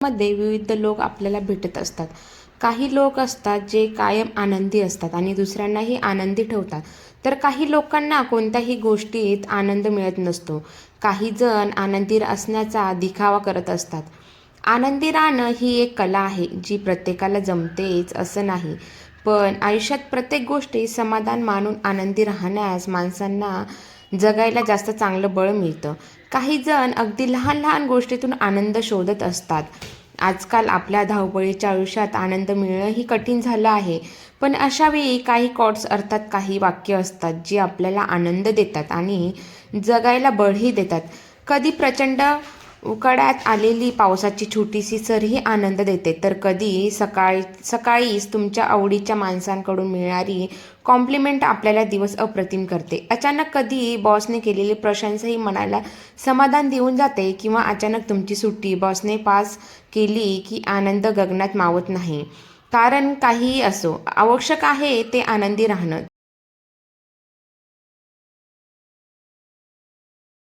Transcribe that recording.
मध्ये विविध लोक आपल्याला भेटत असतात. काही लोक असतात जे कायम आनंदी असतात आणि दुसऱ्यांनाही आनंदी ठेवतात. तर काही लोकांना कोणत्याही गोष्टीत आनंद मिळत नसतो. काही जण आनंदी असण्याचा दिखावा करत असतात. आनंदी राहणं ही एक कला आहे जी प्रत्येकाला जमतेच असं नाही. पण आयुष्यात प्रत्येक गोष्टी समाधान मानून आनंदी राहण्यास माणसांना जगायला जास्त चांगलं बळ मिळतं. काही जण अगदी लहान लहान गोष्टीतून आनंद शोधत असतात. आजकाल आपल्या धावपळीच्या आयुष्यात आनंद मिळणंही कठीण झालं आहे. पण अशावेळी काही कॉट्स अर्थात काही वाक्य असतात जी आपल्याला आनंद देतात आणि जगायला बळही देतात. कधी प्रचंड उकाड्यात आलेली पावसाची छोटीशी सरही आनंद देते. तर कधी सकाळी सकाळीच तुमच्या आवडीच्या माणसांकडून मिळणारी कॉम्प्लिमेंट आपल्याला दिवस अप्रतिम करते. अचानक कधी बॉसने केलेली प्रशंसाही मनाला समाधान देऊन जाते किंवा अचानक तुमची सुट्टी बॉसने पास केली की आनंद गगनात मावत नाही. कारण काहीही असो आवश्यक आहे ते आनंदी राहणं.